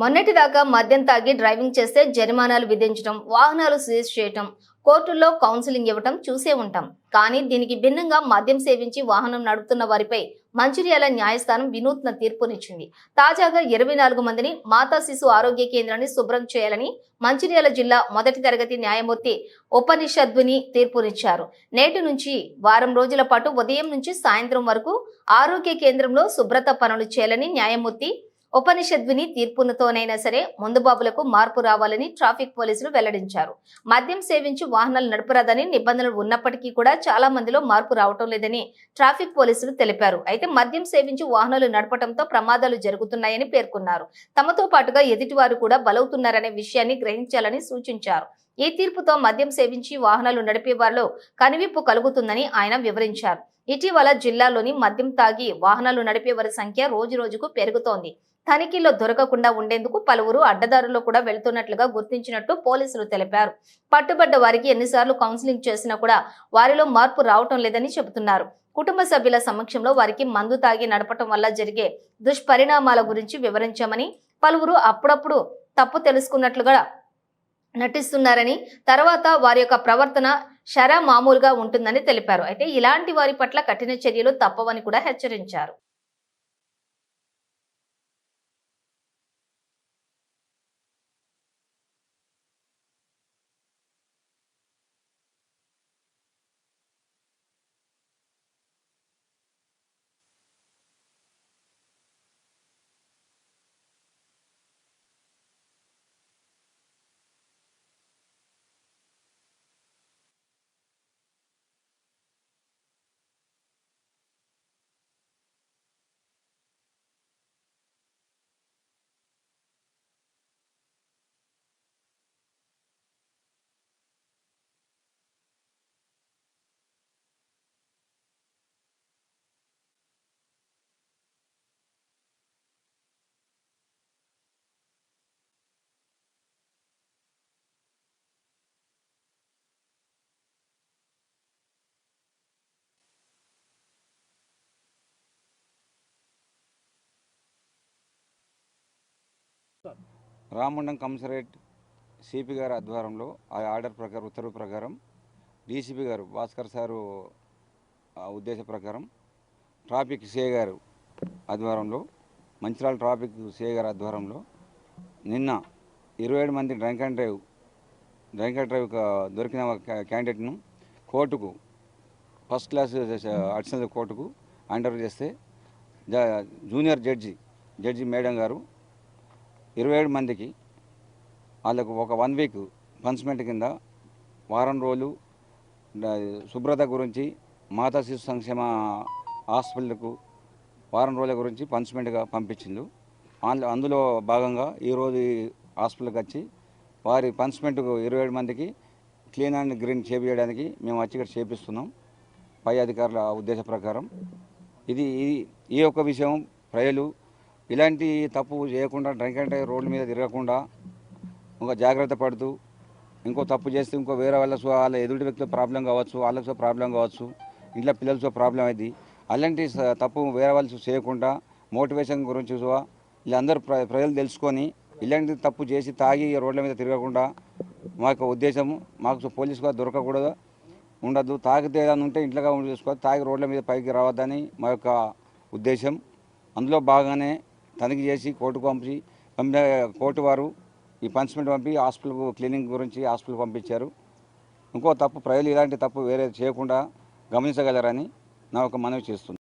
మొన్నటిదాకా మద్యం తాగి డ్రైవింగ్ చేస్తే జరిమానాలు విధించడం వాహనాలు సీజ్ చేయటం కోర్టుల్లో కౌన్సిలింగ్ ఇవ్వటం చూసే ఉంటాం. కానీ దీనికి భిన్నంగా మద్యం సేవించి వాహనం నడుపుతున్న వారిపై మంచిర్యాల న్యాయస్థానం వినూత్న తీర్పునిచ్చింది. తాజాగా ఇరవై నాలుగు మందిని మాతా శిశు ఆరోగ్య కేంద్రాన్ని శుభ్రం చేయాలని మంచిర్యాల జిల్లా మొదటి తరగతి న్యాయమూర్తి ఉపనిషద్విని తీర్పునిచ్చారు. నేటి నుంచి వారం రోజుల పాటు ఉదయం నుంచి సాయంత్రం వరకు ఆరోగ్య కేంద్రంలో శుభ్రత పనులు చేయాలని న్యాయమూర్తి ఉపనిషద్విని తీర్పునతోనైనా సరే ముందుబాబులకు మార్పు రావాలని ట్రాఫిక్ పోలీసులు వెల్లడించారు. మద్యం సేవించి వాహనాలు నడపరాదని నిబంధనలు ఉన్నప్పటికీ కూడా చాలా మందిలో మార్పు రావటం లేదని ట్రాఫిక్ పోలీసులు తెలిపారు. అయితే మద్యం సేవించి వాహనాలు నడపడంతో ప్రమాదాలు జరుగుతున్నాయని పేర్కొన్నారు. తమతో పాటుగా ఎదుటివారు కూడా బలవుతున్నారనే విషయాన్ని గ్రహించాలని సూచించారు. ఈ తీర్పుతో మద్యం సేవించి వాహనాలు నడిపే వారిలో కనివిప్పు కలుగుతుందని ఆయన వివరించారు. ఇటీవల జిల్లాలోని మద్యం తాగి వాహనాలు నడిపే వారి సంఖ్య రోజు రోజుకు పెరుగుతోంది. తనిఖీలో దొరకకుండా ఉండేందుకు పలువురు అడ్డదారుల్లో కూడా వెళ్తున్నట్లుగా గుర్తించినట్టు పోలీసులు తెలిపారు. పట్టుబడ్డ వారికి ఎన్నిసార్లు కౌన్సిలింగ్ చేసినా కూడా వారిలో మార్పు రావటం లేదని చెబుతున్నారు. కుటుంబ సభ్యుల సమక్షంలో వారికి మందు తాగి నడపటం వల్ల జరిగే దుష్పరిణామాల గురించి వివరించామని పలువురు అప్పుడప్పుడు తప్పు తెలుసుకున్నట్లుగా నటిస్తున్నారని తర్వాత వారి యొక్క ప్రవర్తన షరా మామూలుగా ఉంటుందని తెలిపారు. అయితే ఇలాంటి వారి పట్ల కఠిన చర్యలు తప్పవని కూడా హెచ్చరించారు. రామండం కమిషనరేట్ సిపి గారి ఆధ్వర్యంలో ఆ ఆర్డర్ ప్రకారం ఉత్తర్వు ప్రకారం డీసీపీ గారు భాస్కర్ సారు ఉద్దేశ ప్రకారం ట్రాఫిక్ సిఏ గారు ఆధ్వర్యంలో మంచిరాల ట్రాఫిక్ సిఏ గారి ఆధ్వర్యంలో నిన్న ఇరవై ఏడు మంది drunk and drive drunk and drive దొరికిన ఒక క్యా- క్యాండిడేట్ను కోర్టుకు ఫస్ట్ క్లాస్ అడిషనల్ కోర్టుకు అండర్ చేస్తే జ- జూనియర్ జడ్జి జడ్జి మేడం గారు ఇరవై ఏడు మందికి వాళ్ళకు ఒక వన్ వీక్ పనిష్మెంట్ కింద వారం రోజులు శుభ్రత గురించి మాతా శిశు సంక్షేమ హాస్పిటల్కు వారం రోజుల గురించి పనిష్మెంట్గా పంపించిండు అందులో అందులో భాగంగా ఈరోజు హాస్పిటల్కి వచ్చి వారి పనిష్మెంట్కు ఇరవై ఏడు మందికి క్లీన్ అండ్ గ్రీన్ చేపించడానికి మేము వచ్చి ఇక్కడ చేపిస్తున్నాం. పై అధికారుల ఉద్దేశ ప్రకారం. ఇది ఈ- ఈ యొక్క విషయం ప్రజలు ఇలాంటి తప్పు చేయకుండా డ్రింక్ అండ్ డ్రైవ్ రోడ్ల మీద తిరగకుండా ఇంకా జాగ్రత్త పడుతూ ఇంకో తప్పు చేస్తే ఇంకో వేరే వాళ్ళ సో- వాళ్ళ ఎదుటి వ్యక్తుల ప్రాబ్లం కావచ్చు వాళ్ళతో ప్రాబ్లం కావచ్చు ఇంట్లో పిల్లలతో ప్రాబ్లం అయింది అలాంటి తప్పు వేరే వాళ్ళు చేయకుండా మోటివేషన్ గురించి సో వీళ్ళందరూ ప్ర ప్రజలు తెలుసుకొని ఇలాంటి తప్పు చేసి తాగి రోడ్ల మీద తిరగకుండా మా యొక్క ఉద్దేశం మాకు పోలీసు కూడా దొరకకూడదు ఉండదు తాగితే ఏదైనా ఉంటే ఇంట్లో చూసుకోవాలి తాగి రోడ్ల మీద పైకి రావద్దని మా యొక్క ఉద్దేశం. అందులో బాగానే తనిఖీ చేసి కోర్టుకు పంపి పంపిన కోర్టు వారు ఈ పనిష్మెంట్ పంపి హాస్పిటల్కు క్లీనింగ్ గురించి హాస్పిటల్కి పంపించారు. ఇంకో తప్పు ప్రజలు ఇలాంటి తప్పు వేరే చేయకుండా గమనించగలరని నా ఒక మనవి చేస్తుంది